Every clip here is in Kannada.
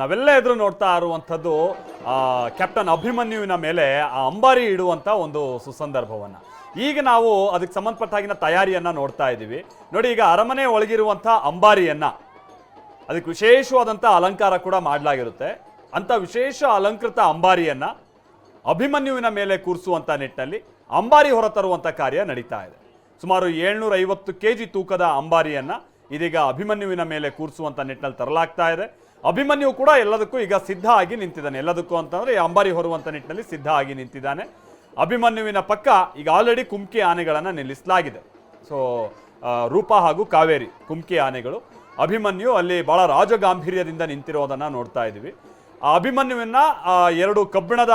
ನಾವೆಲ್ಲ ಎದುರು ನೋಡ್ತಾ ಇರುವಂಥದ್ದು ಕ್ಯಾಪ್ಟನ್ ಅಭಿಮನ್ಯುವಿನ ಮೇಲೆ ಆ ಅಂಬಾರಿ ಇಡುವಂಥ ಒಂದು ಸುಸಂದರ್ಭವನ್ನು. ಈಗ ನಾವು ಅದಕ್ಕೆ ಸಂಬಂಧಪಟ್ಟಾಗಿನ ತಯಾರಿಯನ್ನು ನೋಡ್ತಾ ಇದ್ದೀವಿ. ನೋಡಿ, ಈಗ ಅರಮನೆ ಒಳಗಿರುವಂಥ ಅಂಬಾರಿಯನ್ನು ಅದಕ್ಕೆ ವಿಶೇಷವಾದಂಥ ಅಲಂಕಾರ ಕೂಡ ಮಾಡಲಾಗಿರುತ್ತೆ. ಅಂಥ ವಿಶೇಷ ಅಲಂಕೃತ ಅಂಬಾರಿಯನ್ನು ಅಭಿಮನ್ಯುವಿನ ಮೇಲೆ ಕೂರಿಸುವಂಥ ನಿಟ್ಟಿನಲ್ಲಿ ಅಂಬಾರಿ ಹೊರತರುವಂಥ ಕಾರ್ಯ ನಡೀತಾ ಇದೆ. ಸುಮಾರು ಏಳ್ನೂರ ಐವತ್ತು ಕೆ ಜಿ ತೂಕದ ಅಂಬಾರಿಯನ್ನು ಇದೀಗ ಅಭಿಮನ್ಯುವಿನ ಮೇಲೆ ಕೂರಿಸುವಂಥ ನಿಟ್ಟಿನಲ್ಲಿ ತರಲಾಗ್ತಾ ಇದೆ. ಅಭಿಮನ್ಯು ಕೂಡ ಎಲ್ಲದಕ್ಕೂ ಈಗ ಸಿದ್ಧ ಆಗಿ ನಿಂತಿದ್ದಾನೆ. ಎಲ್ಲದಕ್ಕೂ ಅಂತಂದ್ರೆ ಅಂಬಾರಿ ಹೊರುವಂಥ ನಿಟ್ಟಿನಲ್ಲಿ ಸಿದ್ಧ ಆಗಿ ನಿಂತಿದ್ದಾನೆ. ಅಭಿಮನ್ಯುವಿನ ಪಕ್ಕ ಈಗ ಆಲ್ರೆಡಿ ಕುಮ್ಕಿ ಆನೆಗಳನ್ನು ನಿಲ್ಲಿಸಲಾಗಿದೆ. ಸೊ ರೂಪ ಹಾಗೂ ಕಾವೇರಿ ಕುಮ್ಕಿ ಆನೆಗಳು. ಅಭಿಮನ್ಯು ಅಲ್ಲಿ ಬಹಳ ರಾಜಗಾಂಭೀರ್ಯದಿಂದ ನಿಂತಿರೋದನ್ನು ನೋಡ್ತಾ ಇದ್ದೀವಿ. ಆ ಅಭಿಮನ್ಯುವಿನ ಎರಡು ಕಬ್ಬಿಣದ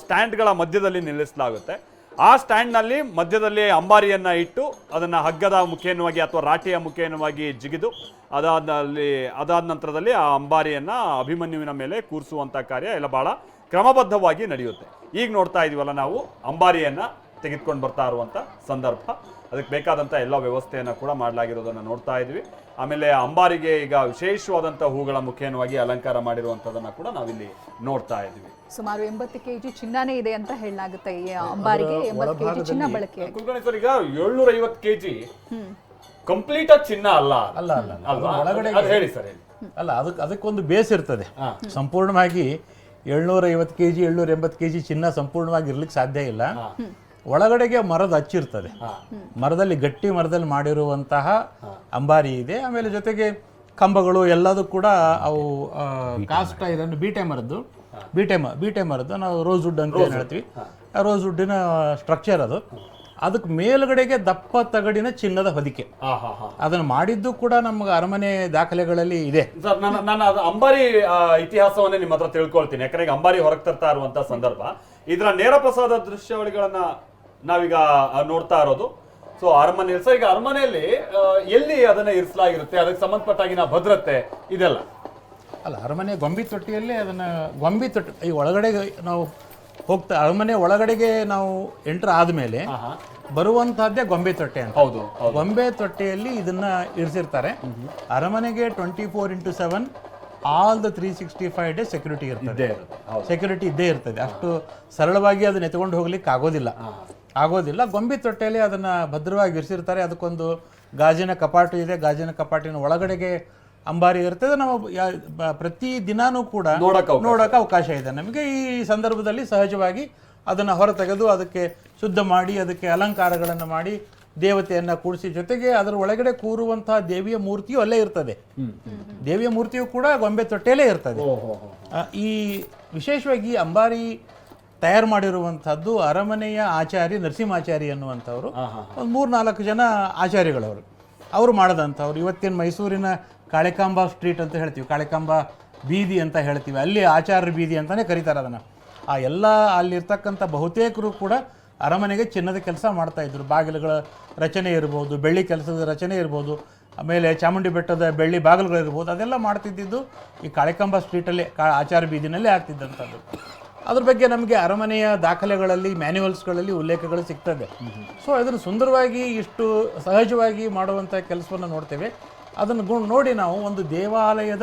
ಸ್ಟ್ಯಾಂಡ್ಗಳ ಮಧ್ಯದಲ್ಲಿ ನಿಲ್ಲಿಸಲಾಗುತ್ತೆ. ಆ ಸ್ಟ್ಯಾಂಡ್ನಲ್ಲಿ ಮಧ್ಯದಲ್ಲಿ ಅಂಬಾರಿಯನ್ನ ಇಟ್ಟು ಅದನ್ನ ಹಗ್ಗದ ಮುಖೇನವಾಗಿ ಅಥವಾ ರಾಟಿಯ ಮುಖೇನವಾಗಿ ಜಿಗಿದು ಅದಾದಲ್ಲಿ ಅದಾದ ನಂತರದಲ್ಲಿ ಆ ಅಂಬಾರಿಯನ್ನ ಅಭಿಮನ್ಯುವಿನ ಮೇಲೆ ಕೂರಿಸುವಂತ ಕಾರ್ಯ ಎಲ್ಲ ಬಹಳ ಕ್ರಮಬದ್ಧವಾಗಿ ನಡೆಯುತ್ತೆ. ಈಗ ನೋಡ್ತಾ ಇದೀವಲ್ಲ ನಾವು ಅಂಬಾರಿಯನ್ನ ತೆಗೆದುಕೊಂಡು ಬರ್ತಾ ಇರುವಂತ ಸಂದರ್ಭ. ಅದಕ್ಕೆ ಬೇಕಾದಂಥ ಎಲ್ಲ ವ್ಯವಸ್ಥೆಯನ್ನ ಕೂಡ ಮಾಡಲಾಗಿರೋದನ್ನು ನೋಡ್ತಾ ಇದ್ವಿ. ಆಮೇಲೆ ಅಂಬಾರಿಗೆ ಈಗ ವಿಶೇಷವಾದಂಥ ಹೂಗಳ ಮುಖೇನವಾಗಿ ಅಲಂಕಾರ ಮಾಡಿರುವಂಥದ್ದನ್ನು ಕೂಡ ನಾವಿಲ್ಲಿ ನೋಡ್ತಾ ಇದ್ವಿ. ಸುಮಾರು ಎಂಬತ್ತು ಕೆಜಿ ಚಿನ್ನನೇ ಇದೆ ಅಂತ ಹೇಳಲಾಗುತ್ತೆ ಈ ಅಂಬಾರಿಗೆ. ಎಂಬತ್ತು ಕೆಜಿ ಚಿನ್ನ ಬಳಕೆ. ಕುಲಕರ್ಣಿ ಸರ್ ಈಗ ಏಳ್ನೂರ ಐವತ್ತು ಕೆಜಿ ಕಂಪ್ಲೀಟ್ ಆಗಿ ಚಿನ್ನ ಅಲ್ಲ ಅಲ್ಲ ಅಲ್ಲ ಒಳಗಡೆ ಅದು ಹೇಳಿ ಸರ್ ಅಲ್ಲ ಅದಕ್ಕೆ ಅದಕ್ಕೊಂದು ಬೇಸ್ ಇರ್ತದೆ. ಸಂಪೂರ್ಣವಾಗಿ ಏಳ್ನೂರ ಐವತ್ತು ಕೆ ಜಿ ಏಳ್ನೂರ ಎಂಬತ್ತು ಕೆ ಜಿ ಚಿನ್ನ ಸಂಪೂರ್ಣವಾಗಿ ಇರ್ಲಿಕ್ಕೆ ಸಾಧ್ಯ ಇಲ್ಲ. ಒಳಗಡೆಗೆ ಮರದ ಅಚ್ಚಿರ್ತದೆ ಮರದಲ್ಲಿ ಗಟ್ಟಿ ಮರದಲ್ಲಿ ಮಾಡಿರುವಂತಹ ಅಂಬಾರಿ ಇದೆ. ಆಮೇಲೆ ಜೊತೆಗೆ ಕಂಬಗಳು ಎಲ್ಲದೂ ಕೂಡ ಅವು ಕಾಸ್ಟ್ ಇದನ್ನು ಬೀಟೆ ಮರದ್ದು. ಬೀಟೆ ಮ ಬೀಟೆ ಮರದ್ದು. ನಾವು ರೋಸ್ ವುಡ್ ಅಂತ ಏನು ಹೇಳ್ತೀವಿ. ಆ ರೋಸ್ ವುಡ್ಡಿನ ಸ್ಟ್ರಕ್ಚರ್ ಅದು. ಅದಕ್ಕೆ ಮೇಲ್ಗಡೆಗೆ ದಪ್ಪ ತಗಡಿನ ಚಿನ್ನದ ಹೊದಿಕೆ. ಅದನ್ನು ಮಾಡಿದ್ದು ಕೂಡ ನಮ್ಗೆ ಅರಮನೆ ದಾಖಲೆಗಳಲ್ಲಿ ಇದೆ. ಸರ್ ನಾನು ನಾನು ಅದು ಅಂಬಾರಿ ಇತಿಹಾಸವನ್ನೇ ನಿಮ್ಮ ಹತ್ರ ತಿಳ್ಕೊಳ್ತೀನಿ. ಯಾಕಂದ್ರೆ ಅಂಬಾರಿ ಹೊರಗೆ ತರ್ತಾ ಇರುವಂತ ಸಂದರ್ಭ. ಇದರ ನೇರ ಪ್ರಸಾದ ದೃಶ್ಯಾವಳಿಗಳನ್ನ ನಾವೀಗ ನೋಡ್ತಾ ಇರೋದು. ಸೊ ಅರಮನೆ ಸೊ ಈಗ ಅರಮನೆಯಲ್ಲಿ ಎಲ್ಲಿ ಅದನ್ನ ಇರಿಸಲಾಗಿರುತ್ತೆ? ಅದಕ್ಕೆ ಸಂಬಂಧಪಟ್ಟಾಗಿನ ಭದ್ರತೆ ಇದೆಲ್ಲ? ಅಲ್ಲ ಅರಮನೆ ಗೊಂಬಿ ತೊಟ್ಟಿಯಲ್ಲಿ ಅದನ್ನ ಗೊಂಬಿ ತೊಟ್ಟಿ ಈ ಒಳಗಡೆ ನಾವು ಹೋಗ್ತಾ ಅರಮನೆ ಒಳಗಡೆಗೆ ನಾವು ಎಂಟರ್ ಆದಮೇಲೆ ಬರುವಂತಹದ್ದೇ ಗೊಂಬೆ ತೊಟ್ಟೆ ಅಂತ. ಹೌದು ಗೊಂಬೆ ತೊಟ್ಟೆಯಲ್ಲಿ ಇದನ್ನ ಇರಿಸಿರ್ತಾರೆ. ಅರಮನೆಗೆ twenty four into seven all the three sixty five day security ಇರ್ತದೆ ಸೆಕ್ಯೂರಿಟಿ ಇದ್ದೇ ಇರ್ತದೆ. ಅಷ್ಟು ಸರಳವಾಗಿ ಅದನ್ನ ಎತ್ಕೊಂಡು ಹೋಗ್ಲಿಕ್ಕೆ ಆಗೋದಿಲ್ಲ ಆಗೋದಿಲ್ಲ. ಗೊಂಬೆ ತೊಟ್ಟೆಯಲ್ಲಿ ಅದನ್ನ ಭದ್ರವಾಗಿ ಇರಿಸಿರ್ತಾರೆ. ಅದಕ್ಕೊಂದು ಗಾಜಿನ ಕಪಾಟು ಇದೆ. ಗಾಜಿನ ಕಪಾಟಿನ ಒಳಗಡೆಗೆ ಅಂಬಾರಿ ಇರ್ತದೆ ನಾವು ಪ್ರತಿ ದಿನಾನೂ ಕೂಡ ನೋಡಕ್ ಅವಕಾಶ. ಇದೆ. ನಮಗೆ ಈ ಸಂದರ್ಭದಲ್ಲಿ ಸಹಜವಾಗಿ ಅದನ್ನ ಹೊರತೆಗೆದು ಅದಕ್ಕೆ ಶುದ್ಧ ಮಾಡಿ ಅದಕ್ಕೆ ಅಲಂಕಾರಗಳನ್ನು ಮಾಡಿ ದೇವತೆಯನ್ನು ಕೂಡಿಸಿ ಜೊತೆಗೆ ಅದರ ಒಳಗಡೆ ಕೂರುವಂತಹ ದೇವಿಯ ಮೂರ್ತಿಯು ಅಲ್ಲೇ ಇರ್ತದೆ. ದೇವಿಯ ಮೂರ್ತಿಯು ಕೂಡ ಗೊಂಬೆ ತೊಟ್ಟೆಯಲ್ಲೇ ಇರ್ತದೆ. ಈ ವಿಶೇಷವಾಗಿ ಅಂಬಾರಿ ತಯಾರು ಮಾಡಿರುವಂಥದ್ದು ಅರಮನೆಯ ಆಚಾರ್ಯ ನರಸಿಂಹಾಚಾರಿ ಅನ್ನುವಂಥವ್ರು ಒಂದು ಮೂರು ನಾಲ್ಕು ಜನ ಆಚಾರ್ಯಗಳವರು. ಅವರು ಮಾಡಿದಂಥವ್ರು. ಇವತ್ತಿನ ಮೈಸೂರಿನ ಕಾಳಿಕಾಂಬ ಸ್ಟ್ರೀಟ್ ಅಂತ ಹೇಳ್ತೀವಿ. ಕಾಳಿಕಾಂಬ ಬೀದಿ ಅಂತ ಹೇಳ್ತೀವಿ. ಅಲ್ಲಿ ಆಚಾರ್ಯ ಬೀದಿ ಅಂತಲೇ ಕರೀತಾರೆ ಅದನ್ನು. ಆ ಎಲ್ಲ ಅಲ್ಲಿರ್ತಕ್ಕಂಥ ಬಹುತೇಕರು ಕೂಡ ಅರಮನೆಗೆ ಚಿನ್ನದ ಕೆಲಸ ಮಾಡ್ತಾ ಇದ್ರು. ಬಾಗಿಲುಗಳ ರಚನೆ ಇರ್ಬೋದು ಬೆಳ್ಳಿ ಕೆಲಸದ ರಚನೆ ಇರ್ಬೋದು ಆಮೇಲೆ ಚಾಮುಂಡಿ ಬೆಟ್ಟದ ಬೆಳ್ಳಿ ಬಾಗಿಲುಗಳಿರ್ಬೋದು ಅದೆಲ್ಲ ಮಾಡ್ತಿದ್ದಿದ್ದು ಈ ಕಾಳಿಕಾಂಬ ಸ್ಟ್ರೀಟಲ್ಲೇ ಕಾ ಆಚಾರ ಬೀದಿನಲ್ಲೇ ಆಗ್ತಿದ್ದಂಥದ್ದು. ಅದ್ರ ಬಗ್ಗೆ ನಮಗೆ ಅರಮನೆಯ ದಾಖಲೆಗಳಲ್ಲಿ ಮ್ಯಾನ್ಯುವಲ್ಸ್ಗಳಲ್ಲಿ ಉಲ್ಲೇಖಗಳು ಸಿಗ್ತದೆ. ಸೊ ಅದನ್ನು ಸುಂದರವಾಗಿ ಇಷ್ಟು ಸಹಜವಾಗಿ ಮಾಡುವಂಥ ಕೆಲಸವನ್ನು ನೋಡ್ತೇವೆ. ಅದನ್ನು ಗು- ನೋಡಿ ನಾವು ಒಂದು ದೇವಾಲಯದ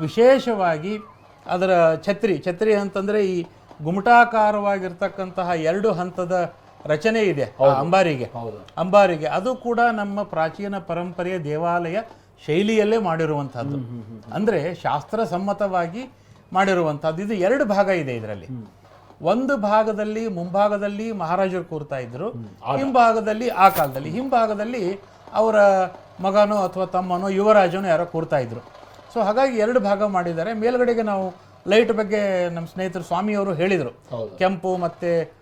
ವಿಶೇಷವಾಗಿ ಅದರ ಛತ್ರಿ. ಛತ್ರಿ ಅಂತಂದರೆ ಈ ಗುಮಟಾಕಾರವಾಗಿರ್ತಕ್ಕಂತಹ ಎರಡು ಹಂತದ ರಚನೆ ಇದೆ ಅಂಬಾರಿಗೆ. ಅಂಬಾರಿಗೆ. ಅದು ಕೂಡ ನಮ್ಮ ಪ್ರಾಚೀನ ಪರಂಪರೆಯ ದೇವಾಲಯ ಶೈಲಿಯಲ್ಲೇ ಮಾಡಿರುವಂಥದ್ದು ಅಂದರೆ ಶಾಸ್ತ್ರ ಮಾಡಿರುವಂತಹದ್ದು ಇದು ಎರಡು ಭಾಗ ಇದೆ ಇದರಲ್ಲಿ. ಒಂದು ಭಾಗದಲ್ಲಿ ಮುಂಭಾಗದಲ್ಲಿ ಮಹಾರಾಜರು ಕೂರ್ತಾ ಇದ್ರು. ಹಿಂಭಾಗದಲ್ಲಿ ಆ ಕಾಲದಲ್ಲಿ. ಹಿಂಭಾಗದಲ್ಲಿ ಅವರ ಮಗನೋ ಅಥವಾ ತಮ್ಮನೋ ಯುವರಾಜನೋ ಯಾರೋ ಕೂರ್ತಾ ಇದ್ರು. ಸೊ ಹಾಗಾಗಿ ಎರಡು ಭಾಗ ಮಾಡಿದ್ದಾರೆ. ಮೇಲ್ಗಡೆಗೆ ನಾವು ಲೈಟ್ ಬಗ್ಗೆ ನಮ್ಮ ಸ್ನೇಹಿತರು ಸ್ವಾಮಿಯವರು ಹೇಳಿದರು. ಕೆಂಪು ಮತ್ತೆ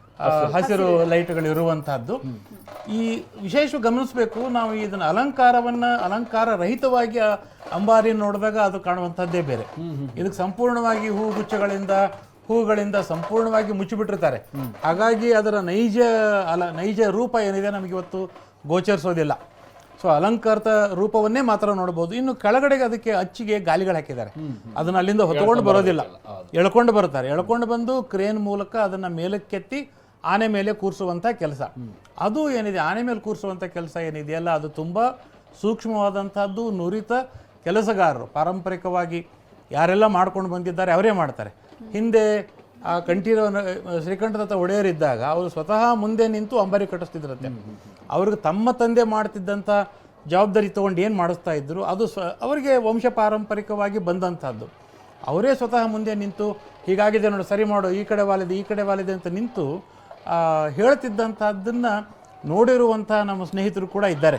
ಹಸಿರು. ಲೈಟ್ಗಳು ಇರುವಂತಹದ್ದು. ಈ ವಿಶೇಷ ಗಮನಿಸಬೇಕು ನಾವು ಇದನ್ನ ಅಲಂಕಾರವನ್ನ ಅಲಂಕಾರ ರಹಿತವಾಗಿ ಅಂಬಾರಿ ನೋಡಿದಾಗ ಅದು ಕಾಣುವಂತಹದ್ದೇ ಬೇರೆ. ಇದಕ್ಕೆ ಸಂಪೂರ್ಣವಾಗಿ ಹೂಗುಚ್ಛಗಳಿಂದ ಹೂಗಳಿಂದ ಸಂಪೂರ್ಣವಾಗಿ ಮುಚ್ಚಿಬಿಟ್ಟಿರ್ತಾರೆ. ಹಾಗಾಗಿ ಅದರ ನೈಜ ಅಲ ನೈಜ ರೂಪ ಏನಿದೆ ನಮಗೆ ಇವತ್ತು ಗೋಚರಿಸೋದಿಲ್ಲ. ಸೊ ಅಲಂಕಾರದ ರೂಪವನ್ನೇ ಮಾತ್ರ ನೋಡಬಹುದು. ಇನ್ನು ಕೆಳಗಡೆಗೆ ಅದಕ್ಕೆ ಅಚ್ಚಿಗೆ ಗಾಲಿಗಳು ಹಾಕಿದ್ದಾರೆ. ಅದನ್ನ ಅಲ್ಲಿಂದ ಹೊತ್ಕೊಂಡು ಬರೋದಿಲ್ಲ. ಎಳ್ಕೊಂಡು ಬರ್ತಾರೆ ಎಳ್ಕೊಂಡು ಬಂದು ಕ್ರೇನ್ ಮೂಲಕ ಅದನ್ನ ಮೇಲಕ್ಕೆತ್ತಿ ಆನೆ ಮೇಲೆ ಕೂರಿಸುವಂಥ ಕೆಲಸ. ಅದು ಏನಿದೆ? ಆನೆ ಮೇಲೆ ಕೂರಿಸುವಂಥ ಕೆಲಸ ಏನಿದೆಯಲ್ಲ ಅದು ತುಂಬ ಸೂಕ್ಷ್ಮವಾದಂಥದ್ದು ನುರಿತ ಕೆಲಸಗಾರರು. ಪಾರಂಪರಿಕವಾಗಿ ಯಾರೆಲ್ಲ ಮಾಡ್ಕೊಂಡು ಬಂದಿದ್ದಾರೆ, ಅವರೇ ಮಾಡ್ತಾರೆ. ಹಿಂದೆ ಆ ಕಂಠೀರ ಶ್ರೀಕಂಠದತ್ತ ಒಡೆಯರಿದ್ದಾಗ, ಅವರು ಸ್ವತಃ ಮುಂದೆ ನಿಂತು ಅಂಬಾರಿ ಕಟ್ಟಿಸ್ತಿದ್ರಂತೆ. ಅವ್ರಿಗೆ ತಮ್ಮ ತಂದೆ ಮಾಡ್ತಿದ್ದಂಥ ಜವಾಬ್ದಾರಿ ತೊಗೊಂಡು ಏನು ಮಾಡಿಸ್ತಾ ಇದ್ದರು ಅದು ಸ್ವ ಅವರಿಗೆ ವಂಶ ಪಾರಂಪರಿಕವಾಗಿ ಬಂದಂಥದ್ದು ಅವರೇ ಸ್ವತಃ ಮುಂದೆ ನಿಂತು, ಹೀಗಾಗಿದೆ ನೋಡಿ, ಸರಿ ಮಾಡು, ಈ ಕಡೆ ವಾಲಿದೆ, ಈ ಕಡೆ ವಾಲಿದೆ ಅಂತ ನಿಂತು ಹೇಳ್ತಿದ್ದಂಥದ್ದನ್ನು ನೋಡಿರುವಂಥ ನಮ್ಮ ಸ್ನೇಹಿತರು ಕೂಡ ಇದ್ದಾರೆ.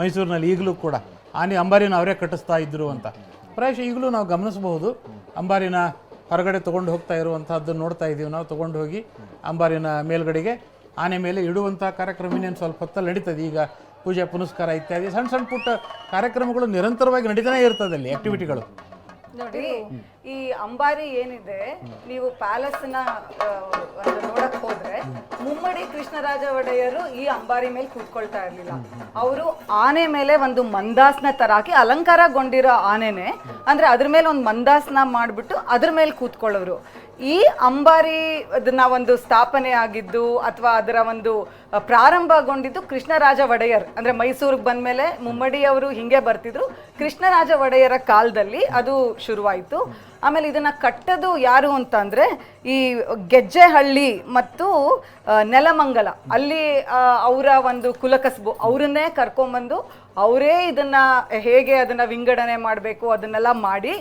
ಮೈಸೂರಿನಲ್ಲಿ ಈಗಲೂ ಕೂಡ. ಆನೆ ಅಂಬಾರಿನ ಅವರೇ ಕಟ್ಟಿಸ್ತಾ ಇದ್ದರು ಅಂತ. ಪ್ರಾಯಶಃ ಈಗಲೂ ನಾವು ಗಮನಿಸಬಹುದು. ಅಂಬಾರಿನ ಹೊರಗಡೆ ತೊಗೊಂಡು ಹೋಗ್ತಾ ಇರುವಂಥದ್ದನ್ನು ನೋಡ್ತಾ ಇದ್ದೀವಿ ನಾವು ತೊಗೊಂಡು ಹೋಗಿ ಅಂಬಾರಿನ ಮೇಲ್ಗಡೆಗೆ ಆನೆ ಮೇಲೆ ಇಡುವಂಥ ಕಾರ್ಯಕ್ರಮ ಇನ್ನೇನು ಸ್ವಲ್ಪ ಹೊತ್ತಲ್ಲಿ ನಡೀತದೆ. ಈಗ ಪೂಜೆ, ಪುನಸ್ಕಾರ ಇತ್ಯಾದಿ ಸಣ್ಣ ಸಣ್ಣ ಪುಟ್ಟ ಕಾರ್ಯಕ್ರಮಗಳು ನಿರಂತರವಾಗಿ ನಡೀತಾನೆ ಇರ್ತದೆ ಅಲ್ಲಿ ಆಕ್ಟಿವಿಟಿಗಳು ನೋಡಿ ಈ ಅಂಬಾರಿ ಏನಿದೆ, ನೀವು ಪ್ಯಾಲೇಸ್ನ ನೋಡಕ್ ಹೋದ್ರೆ, ಮುಮ್ಮಡಿ ಕೃಷ್ಣರಾಜ ಒಡೆಯರು ಈ ಅಂಬಾರಿ ಮೇಲೆ ಕೂತ್ಕೊಳ್ತಾ ಇರ್ಲಿಲ್ಲ. ಅವರು ಆನೆ ಮೇಲೆ ಒಂದು ಮಂದಾಸ್ನ ತರ ಹಾಕಿ ಅಲಂಕಾರಗೊಂಡಿರೋ ಆನೆನೆ, ಅಂದ್ರೆ ಅದ್ರ ಮೇಲೆ ಒಂದು ಮಂದಾಸ್ನ ಮಾಡ್ಬಿಟ್ಟು ಅದ್ರ ಮೇಲೆ ಕೂತ್ಕೊಳ್ಳೋರು. ಈ ಅಂಬಾರಿ ಅದನ್ನ ಒಂದು ಸ್ಥಾಪನೆ ಆಗಿದ್ದು, ಅಥವಾ ಅದರ ಒಂದು ಪ್ರಾರಂಭಗೊಂಡಿದ್ದು ಕೃಷ್ಣರಾಜ ಒಡೆಯರ್ ಅಂದ್ರೆ ಮೈಸೂರಿಗೆ ಬಂದ್ಮೇಲೆ ಮುಮ್ಮಡಿ ಮುಮ್ಮಡಿಯವರು ಹಿಂಗೆ ಬರ್ತಿದ್ರು. ಕೃಷ್ಣರಾಜ ಒಡೆಯರ ಕಾಲದಲ್ಲಿ ಅದು ಶುರುವಾಯಿತು. ಆಮೇಲೆ ಇದನ್ನ ಕಟ್ಟೋದು ಯಾರು ಅಂತಂದ್ರೆ ಈ ಗೆಜ್ಜೆಹಳ್ಳಿ ಮತ್ತು ನೆಲಮಂಗಲ. ಅಲ್ಲಿ ಅವರ ಒಂದು ಕುಲಕಸ್ಬು. ಅವರನ್ನೇ ಕರ್ಕೊಂಬಂದು ಅವರೇ ಇದನ್ನ ಹೇಗೆ ಅದನ್ನ ವಿಂಗಡಣೆ ಮಾಡಬೇಕು ಅದನ್ನೆಲ್ಲ ಮಾಡಿ,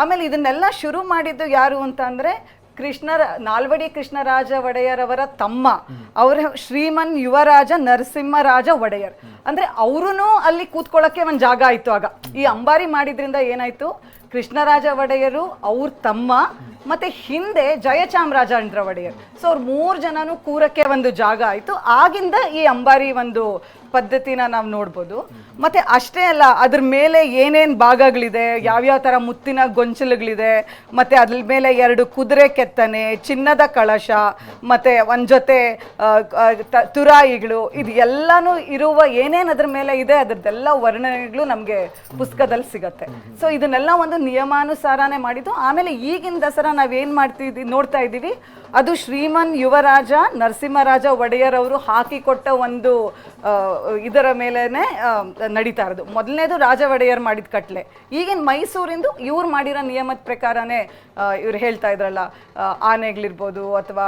ಆಮೇಲೆ ಇದನ್ನೆಲ್ಲ ಶುರು ಮಾಡಿದ್ದು ಯಾರು ಅಂತ ಕೃಷ್ಣ ನಾಲ್ವಡಿ ಕೃಷ್ಣರಾಜ ಒಡೆಯರವರ ತಮ್ಮ. ಅವರ ಶ್ರೀಮನ್ ಯುವರಾಜ ನರಸಿಂಹರಾಜ ಒಡೆಯರ್. ಅಂದ್ರೆ ಅವರೂ ಅಲ್ಲಿ ಕೂತ್ಕೊಳ್ಳೋಕೆ ಒಂದು ಜಾಗ ಆಯ್ತು ಆಗ. ಈ ಅಂಬಾರಿ ಮಾಡಿದ್ರಿಂದ ಏನಾಯ್ತು? ಕೃಷ್ಣರಾಜ ಒಡೆಯರು, ಅವ್ರ ತಮ್ಮ, ಮತ್ತೆ ಹಿಂದೆ ಜಯಚಾಮರಾಜೇಂದ್ರ ಒಡೆಯರ್. ಸೊ ಅವ್ರ ಮೂರು ಜನನು ಕೂರಕ್ಕೆ ಒಂದು ಜಾಗ ಆಯ್ತು. ಆಗಿಂದ ಈ ಅಂಬಾರಿ ಒಂದು ಪದ್ಧತಿನ ನಾವು ನೋಡ್ಬೋದು. ಮತ್ತೆ ಅಷ್ಟೇ ಅಲ್ಲ, ಅದ್ರ ಮೇಲೆ ಏನೇನು ಭಾಗಗಳಿದೆ, ಯಾವ್ಯಾವ ಥರ ಮುತ್ತಿನ ಗೊಂಚಲುಗಳಿದೆ, ಮತ್ತೆ ಅದ್ರ ಮೇಲೆ ಎರಡು ಕುದುರೆ ಕೆತ್ತನೆ, ಚಿನ್ನದ ಕಳಶ, ಮತ್ತೆ ಒಂದ್ ಜೊತೆ ತುರಾಯಿಗಳು, ಇದು ಎಲ್ಲಾನು ಇರುವ ಏನೇನು ಅದ್ರ ಮೇಲೆ ಇದೆ, ಅದ್ರದ್ದೆಲ್ಲ ವರ್ಣನೆಗಳು ನಮಗೆ ಪುಸ್ತಕದಲ್ಲಿ ಸಿಗತ್ತೆ. ಸೊ ಇದನ್ನೆಲ್ಲ ಒಂದು ನಿಯಮಾನುಸಾರನೇ ಮಾಡಿದ್ದು. ಆಮೇಲೆ ಈಗಿನ ದಸರಾ ನಾವೇನು ಮಾಡ್ತಿದ್ವಿ, ನೋಡ್ತಾ ಇದ್ದೀವಿ. ಅದು ಶ್ರೀಮನ್ ಯುವರಾಜ ನರಸಿಂಹರಾಜ ಒಡೆಯರ್ ಅವರು ಹಾಕಿಕೊಟ್ಟ ಒಂದು ಇದರ ಮೇಲೇನೆ ಆ, ನಡೀತಾ ಇರೋದು. ಮೊದಲನೇದು ರಾಜ ಒಡೆಯರ್ ಮಾಡಿದ ಕಟ್ಲೆ. ಈಗಿನ ಮೈಸೂರಿಂದು ಇವ್ರು ಮಾಡಿರೋ ನಿಯಮದ ಪ್ರಕಾರನೇ ಇವ್ರು ಹೇಳ್ತಾ ಇದ್ರಲ್ಲ ಆನೆಗಳಿರ್ಬೋದು ಅಥವಾ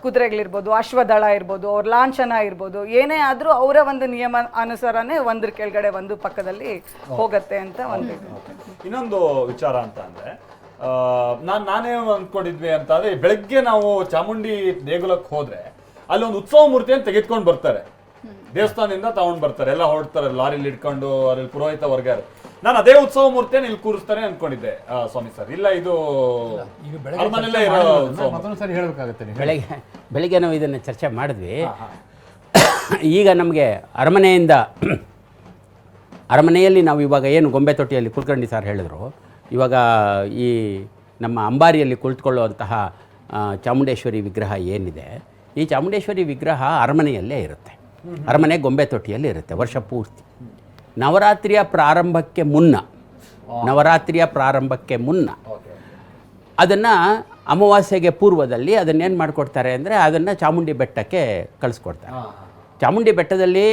ಕುದುರೆಗಳಿರ್ಬೋದು ಅಶ್ವದಳ ಇರ್ಬೋದು ಅವ್ರ ಲಾಂಛನ ಇರ್ಬೋದು ಏನೇ ಆದ್ರೂ ಅವರ ಒಂದು ನಿಯಮ ಅನುಸಾರನೇ ಒಂದ್ರ ಕೆಳಗಡೆ ಒಂದು ಪಕ್ಕದಲ್ಲಿ ಹೋಗತ್ತೆ ಅಂತ ಒಂದು ಇನ್ನೊಂದು ವಿಚಾರ ಅಂತ ಅಂದ್ರೆ ನಾನ್ ನಾನೇ ಅಂದ್ಕೊಂಡಿದ್ವಿ ಅಂತ ಅಂದ್ರೆ ಬೆಳಗ್ಗೆ ನಾವು ಚಾಮುಂಡಿ ದೇಗುಲಕ್ಕೆ ಹೋದ್ರೆ ಅಲ್ಲಿ ಒಂದು ಉತ್ಸವ ಮೂರ್ತಿಯನ್ನು ತೆಗೆದುಕೊಂಡು ಬರ್ತಾರೆ. ದೇವಸ್ಥಾನದಿಂದ ತಗೊಂಡ್ ಬರ್ತಾರೆ. ಎಲ್ಲ ಹೊರಡ್ತಾರೆ ಲಾರಿಲಿ ಇಟ್ಕೊಂಡು ಅಲ್ಲಿ ಪುರೋಹಿತ ವರ್ಗ ನಾನು ಅದೇ ಉತ್ಸವ ಮೂರ್ತಿಯನ್ನು ಇಲ್ಲಿ ಕೂರಿಸ್ತಾರೆ ಅನ್ಕೊಂಡಿದ್ದೆ. ಸ್ವಾಮಿ ಸರ್. ಇಲ್ಲ ಇದು ಸರಿ ಹೇಳಬೇಕಾಗುತ್ತೆ ಬೆಳಗ್ಗೆ ಬೆಳಿಗ್ಗೆ ನಾವು ಇದನ್ನು ಚರ್ಚೆ ಮಾಡಿದ್ವಿ. ಈಗ ನಮಗೆ ಅರಮನೆಯಿಂದ ಅರಮನೆಯಲ್ಲಿ ನಾವು ಇವಾಗ ಏನು ಗೊಂಬೆ ತೊಟ್ಟಿಯಲ್ಲಿ ಕುಲ್ಕರ್ಣಿ ಸರ್ ಹೇಳಿದ್ರು. ಇವಾಗ ಈ ನಮ್ಮ ಅಂಬಾರಿಯಲ್ಲಿ ಕುಳಿತುಕೊಳ್ಳುವಂತಹ ಚಾಮುಂಡೇಶ್ವರಿ ವಿಗ್ರಹ ಏನಿದೆ ಈ ಚಾಮುಂಡೇಶ್ವರಿ ವಿಗ್ರಹ ಅರಮನೆಯಲ್ಲೇ ಇರುತ್ತೆ. ಅರಮನೆ ಗೊಂಬೆ ತೊಟ್ಟಿಯಲ್ಲಿ ಇರುತ್ತೆ ವರ್ಷ ಪೂರ್ತಿ. ನವರಾತ್ರಿಯ ಪ್ರಾರಂಭಕ್ಕೆ ಮುನ್ನ ನವರಾತ್ರಿಯ ಪ್ರಾರಂಭಕ್ಕೆ ಮುನ್ನ ಅದನ್ನು ಅಮಾವಾಸ್ಯೆಗೆ ಪೂರ್ವದಲ್ಲಿ ಅದನ್ನೇನು ಮಾಡಿಕೊಡ್ತಾರೆ ಅಂದರೆ ಅದನ್ನು ಚಾಮುಂಡಿ ಬೆಟ್ಟಕ್ಕೆ ಕಳಿಸ್ಕೊಡ್ತಾರೆ. ಚಾಮುಂಡಿ ಬೆಟ್ಟದಲ್ಲಿ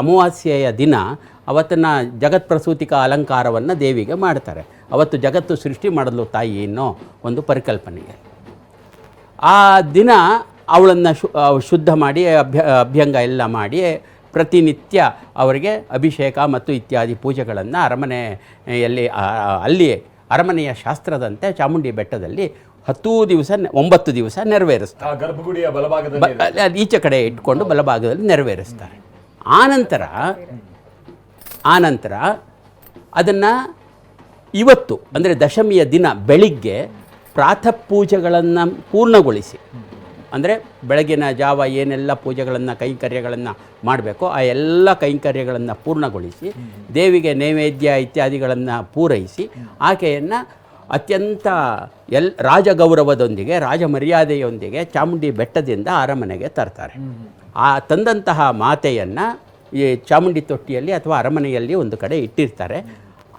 ಅಮಾವಾಸ್ಯೆಯ ದಿನ ಅವತ್ತನ್ನು ಜಗತ್ ಪ್ರಸೂತಿಕ ಅಲಂಕಾರವನ್ನು ದೇವಿಗೆ ಮಾಡ್ತಾರೆ. ಅವತ್ತು ಜಗತ್ತು ಸೃಷ್ಟಿ ಮಾಡಲು ತಾಯಿ ಅನ್ನೋ ಒಂದು ಪರಿಕಲ್ಪನೆಗೆ. ಆ ದಿನ ಅವಳನ್ನು ಶುದ್ಧ ಮಾಡಿ ಅಭ್ಯ ಅಭ್ಯಂಗ ಎಲ್ಲ ಮಾಡಿ ಪ್ರತಿನಿತ್ಯ ಅವರಿಗೆ ಅಭಿಷೇಕ ಮತ್ತು ಇತ್ಯಾದಿ ಪೂಜೆಗಳನ್ನು ಅರಮನೆಯಲ್ಲಿ ಅಲ್ಲಿ ಅರಮನೆಯ ಶಾಸ್ತ್ರದಂತೆ ಚಾಮುಂಡಿ ಬೆಟ್ಟದಲ್ಲಿ ಹತ್ತು ದಿವಸ ಒಂಬತ್ತು ದಿವಸ ನೆರವೇರಿಸ್ತಾರೆ. ಗರ್ಭಗುಡಿಯ ಬಲಭಾಗದಲ್ಲಿ ಈಚೆ ಕಡೆ ಇಟ್ಕೊಂಡು ಬಲಭಾಗದಲ್ಲಿ ನೆರವೇರಿಸ್ತಾರೆ. ಆನಂತರ ಆನಂತರ ಅದನ್ನು ಇವತ್ತು, ಅಂದರೆ ದಶಮಿಯ ದಿನ ಬೆಳಿಗ್ಗೆ ಪ್ರಾತಃ ಪೂಜೆಗಳನ್ನು ಪೂರ್ಣಗೊಳಿಸಿ. ಅಂದರೆ ಬೆಳಗಿನ ಜಾವ ಏನೆಲ್ಲ ಪೂಜೆಗಳನ್ನು, ಕೈಂಕರ್ಯಗಳನ್ನು ಮಾಡಬೇಕೋ ಆ ಎಲ್ಲ ಕೈಂಕರ್ಯಗಳನ್ನು ಪೂರ್ಣಗೊಳಿಸಿ, ದೇವಿಗೆ ನೈವೇದ್ಯ ಇತ್ಯಾದಿಗಳನ್ನು ಪೂರೈಸಿ, ಆಕೆಯನ್ನು ಅತ್ಯಂತ ಎಲ್, ರಾಜಗೌರವದೊಂದಿಗೆ, ರಾಜಮರ್ಯಾದೆಯೊಂದಿಗೆ ಚಾಮುಂಡಿ ಬೆಟ್ಟದಿಂದ ಅರಮನೆಗೆ ತರ್ತಾರೆ. ಆ ತಂದಂತಹ ಮಾತೆಯನ್ನು ಈ ಚಾಮುಂಡಿ ತೊಟ್ಟಿಯಲ್ಲಿ ಅಥವಾ ಅರಮನೆಯಲ್ಲಿ ಒಂದು ಕಡೆ ಇಟ್ಟಿರ್ತಾರೆ.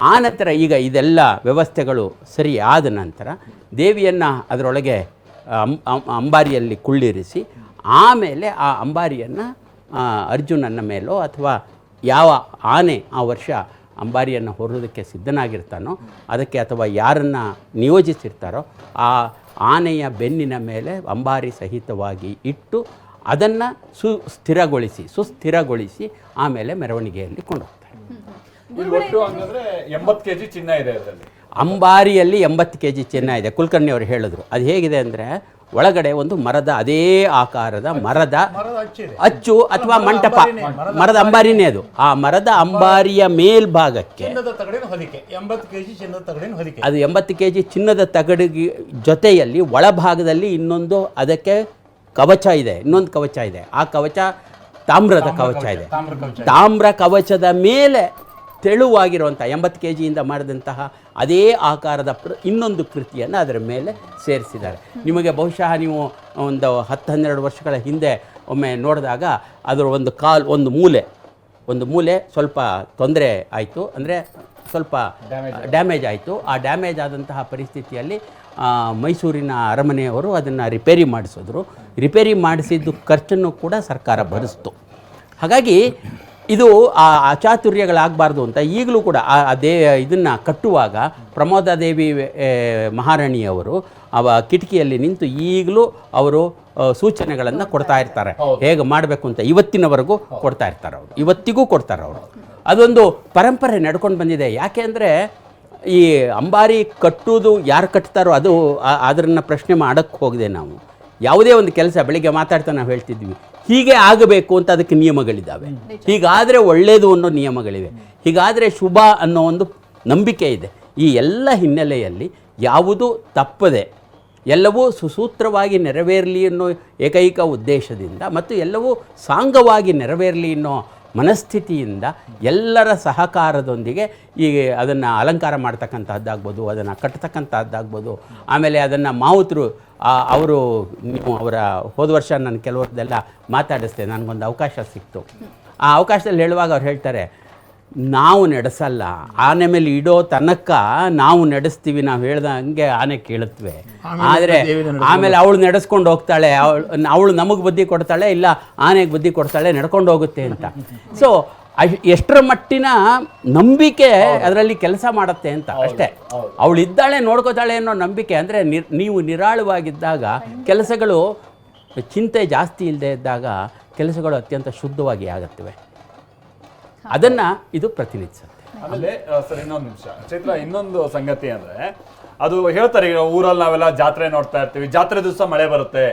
ಆ ನಂತರ ಈಗ ಇದೆಲ್ಲ ವ್ಯವಸ್ಥೆಗಳು ಸರಿ ಆದ ನಂತರ ದೇವಿಯನ್ನು ಅದರೊಳಗೆ ಅಂಬಾರಿಯಲ್ಲಿ ಕುಳ್ಳಿರಿಸಿ ಆಮೇಲೆ ಆ ಅಂಬಾರಿಯನ್ನು ಅರ್ಜುನನ ಮೇಲೋ ಅಥವಾ ಯಾವ ಆನೆ ಆ ವರ್ಷ ಅಂಬಾರಿಯನ್ನು ಹೊರೋದಕ್ಕೆ ಸಿದ್ಧನಾಗಿರ್ತಾನೋ, ಅದಕ್ಕೆ ಅಥವಾ ಯಾರನ್ನು ನಿಯೋಜಿಸಿರ್ತಾರೋ ಆ ಆನೆಯ ಬೆನ್ನಿನ ಮೇಲೆ ಅಂಬಾರಿ ಸಹಿತವಾಗಿ ಇಟ್ಟು ಅದನ್ನು ಸುಸ್ಥಿರಗೊಳಿಸಿ ಸುಸ್ಥಿರಗೊಳಿಸಿ ಆಮೇಲೆ ಮೆರವಣಿಗೆಯಲ್ಲಿ ಕೊಂಡೋಗ್ತಾರೆ. ಎಂಬತ್ತು ಒಟ್ಟು ಜಿ ಎಂಬತ್ತು ಕೆಜಿ ಚಿನ್ನ ಇದೆ ಅಂಬಾರಿಯಲ್ಲಿ ಎಂಬತ್ತು ಕೆ ಜಿ ಚಿನ್ನ ಇದೆ. ಕುಲಕರ್ಣಿ ಅವರು ಹೇಳಿದ್ರು. ಅದು ಹೇಗಿದೆ ಅಂದರೆ ಒಳಗಡೆ ಒಂದು ಮರದ ಅದೇ ಆಕಾರದ ಮರದ ಮರದ ಅಚ್ಚು ಅಥವಾ ಮಂಟಪ. ಮರದ ಅಂಬಾರಿನೇ ಅದು. ಆ ಮರದ ಅಂಬಾರಿಯ ಮೇಲ್ಭಾಗಕ್ಕೆ ಚಿನ್ನದ ತಗಡಿನ ಹೊದಿಕೆ. ಎಂಬತ್ತು ಕೆಜಿ ಚಿನ್ನದ ತಗಡಿನ ಹೊದಿಕೆ. ಅದು ಎಂಬತ್ತು ಕೆ ಜಿ ಚಿನ್ನದ ತಗಡಿಗೆ ಜೊತೆಯಲ್ಲಿ ಒಳಭಾಗದಲ್ಲಿ ಇನ್ನೊಂದು ಅದಕ್ಕೆ ಕವಚ ಇದೆ ಇನ್ನೊಂದು ಕವಚ ಇದೆ. ಆ ಕವಚ ತಾಮ್ರದ ಕವಚ ಇದೆ. ತಾಮ್ರ ಕವಚದ ಮೇಲೆ ತೆಳುವಾಗಿರುವಂಥ ಎಂಬತ್ತು ಕೆ ಜಿಯಿಂದ ಮಾಡಿದಂತಹ ಅದೇ ಆಕಾರದ ಪ್ರ ಇನ್ನೊಂದು ಕೃತಿಯನ್ನು ಅದರ ಮೇಲೆ ಸೇರಿಸಿದ್ದಾರೆ. ನಿಮಗೆ ಬಹುಶಃ ನೀವು ಒಂದು ಹತ್ತು ಹನ್ನೆರಡು ವರ್ಷಗಳ ಹಿಂದೆ ಒಮ್ಮೆ ನೋಡಿದಾಗ ಅದರ ಒಂದು ಕಾಲು ಒಂದು ಮೂಲೆ ಒಂದು ಮೂಲೆ ಸ್ವಲ್ಪ ತೊಂದರೆ ಆಯಿತು. ಅಂದರೆ ಸ್ವಲ್ಪ ಡ್ಯಾಮೇಜ್ ಆಯಿತು. ಆ ಡ್ಯಾಮೇಜ್ ಆದಂತಹ ಪರಿಸ್ಥಿತಿಯಲ್ಲಿ ಮೈಸೂರಿನ ಅರಮನೆಯವರು ಅದನ್ನು ರಿಪೇರಿ ಮಾಡಿಸಿದ್ರು. ರಿಪೇರಿ ಮಾಡಿಸಿದ್ದು ಖರ್ಚನ್ನು ಕೂಡ ಸರ್ಕಾರ ಭರಿಸ್ತು. ಹಾಗಾಗಿ ಇದು ಆ ಅಚಾತುರ್ಯಗಳಾಗಬಾರ್ದು ಅಂತ ಈಗಲೂ ಕೂಡ ಆ ದೇ ಇದನ್ನು ಕಟ್ಟುವಾಗ ಪ್ರಮೋದಾದೇವಿ ಮಹಾರಾಣಿಯವರು ಅವ ಕಿಟಕಿಯಲ್ಲಿ ನಿಂತು ಈಗಲೂ ಅವರು ಸೂಚನೆಗಳನ್ನು ಕೊಡ್ತಾ ಇರ್ತಾರೆ. ಹೇಗೆ ಮಾಡಬೇಕು ಅಂತ ಇವತ್ತಿನವರೆಗೂ ಕೊಡ್ತಾ ಇರ್ತಾರೆ ಅವರು. ಇವತ್ತಿಗೂ ಕೊಡ್ತಾರೆ ಅವರು. ಅದೊಂದು ಪರಂಪರೆ ನಡ್ಕೊಂಡು ಬಂದಿದೆ. ಯಾಕೆ ಅಂದರೆ ಈ ಅಂಬಾರಿ ಕಟ್ಟುವುದು ಯಾರು ಕಟ್ತಾರೋ ಅದು ಅದರನ್ನು ಪ್ರಶ್ನೆ ಮಾಡೋಕ್ಕೆ ಹೋಗಿದೆ ನಾವು. ಯಾವುದೇ ಒಂದು ಕೆಲಸ ಬೆಳಿಗ್ಗೆ ಮಾತಾಡ್ತಾ ನಾವು ಹೇಳ್ತಿದ್ವಿ. ಹೀಗೆ ಆಗಬೇಕು ಅಂತ ಅದಕ್ಕೆ ನಿಯಮಗಳಿದ್ದಾವೆ. ಹೀಗಾದರೆ ಒಳ್ಳೆಯದು ಅನ್ನೋ ನಿಯಮಗಳಿವೆ. ಹೀಗಾದರೆ ಶುಭ ಅನ್ನೋ ಒಂದು ನಂಬಿಕೆ ಇದೆ. ಈ ಎಲ್ಲ ಹಿನ್ನೆಲೆಯಲ್ಲಿ ಯಾವುದು ತಪ್ಪದೆ ಎಲ್ಲವೂ ಸುಸೂತ್ರವಾಗಿ ನೆರವೇರಲಿ ಅನ್ನೋ ಏಕೈಕ ಉದ್ದೇಶದಿಂದ ಮತ್ತು ಎಲ್ಲವೂ ಸಾಂಗವಾಗಿ ನೆರವೇರಲಿ ಅನ್ನೋ ಮನಸ್ಥಿತಿಯಿಂದ ಎಲ್ಲರ ಸಹಕಾರದೊಂದಿಗೆ ಈ ಅದನ್ನು ಅಲಂಕಾರ ಮಾಡ್ತಕ್ಕಂಥದ್ದಾಗ್ಬೋದು ಅದನ್ನು ಕಟ್ತಕ್ಕಂಥದ್ದಾಗ್ಬೋದು ಆಮೇಲೆ ಅದನ್ನು ಮಾವುತರು ಅವರು ನೀವು ಅವರ ಹೋದ ವರ್ಷ ನಾನು ಕೆಲವರದ್ದೆಲ್ಲ ಮಾತಾಡಿಸ್ದೆ ನನಗೊಂದು ಅವಕಾಶ ಸಿಕ್ತು. ಆ ಅವಕಾಶದಲ್ಲಿ ಹೇಳುವಾಗ ಅವ್ರು ಹೇಳ್ತಾರೆ ನಾವು ನಡೆಸಲ್ಲ. ಆನೆ ಮೇಲೆ ಇಡೋ ತನಕ ನಾವು ನಡೆಸ್ತೀವಿ. ನಾವು ಹೇಳ್ದಂಗೆ ಆನೆ ಕೇಳುತ್ತವೆ ಆದರೆ ಆಮೇಲೆ ಅವಳು ನಡೆಸ್ಕೊಂಡು ಹೋಗ್ತಾಳೆ. ಅವಳು ಅವಳು ನಮಗೆ ಬುದ್ಧಿ ಕೊಡ್ತಾಳೆ ಇಲ್ಲ ಆನೆಗೆ ಬುದ್ಧಿ ಕೊಡ್ತಾಳೆ ನಡ್ಕೊಂಡು ಹೋಗುತ್ತೆ ಅಂತ. ಸೊ ಎಷ್ಟರ ಮಟ್ಟಿನ ನಂಬಿಕೆ ಅದರಲ್ಲಿ ಕೆಲಸ ಮಾಡುತ್ತೆ ಅಂತ ಅಷ್ಟೇ. ಅವಳು ಇದ್ದಾಳೆ ನೋಡ್ಕೋತಾಳೆ ಅನ್ನೋ ನಂಬಿಕೆ ಅಂದರೆ ನಿರ್ ನೀವು ನಿರಾಳವಾಗಿದ್ದಾಗ ಕೆಲಸಗಳು ಚಿಂತೆ ಜಾಸ್ತಿ ಇಲ್ಲದೆ ಇದ್ದಾಗ ಕೆಲಸಗಳು ಅತ್ಯಂತ ಶುದ್ಧವಾಗಿ ಆಗುತ್ತವೆ. ಅದನ್ನು ಇದು ಪ್ರತಿನಿಧಿಸುತ್ತೆ. ಆಮೇಲೆ ಸರ್ ಇನ್ನೊಂದು ನಿಮಿಷ. ಚೈತ್ರ ಇನ್ನೊಂದು ಸಂಗತಿ ಅಂದ್ರೆ ಅದು ಹೇಳ್ತಾರೆ ಈಗ ಊರಲ್ಲಿ ನಾವೆಲ್ಲ ಜಾತ್ರೆ ನೋಡ್ತಾ ಇರ್ತೀವಿ ಜಾತ್ರೆ ದಿವಸ ಮಳೆ ಬರುತ್ತೆ.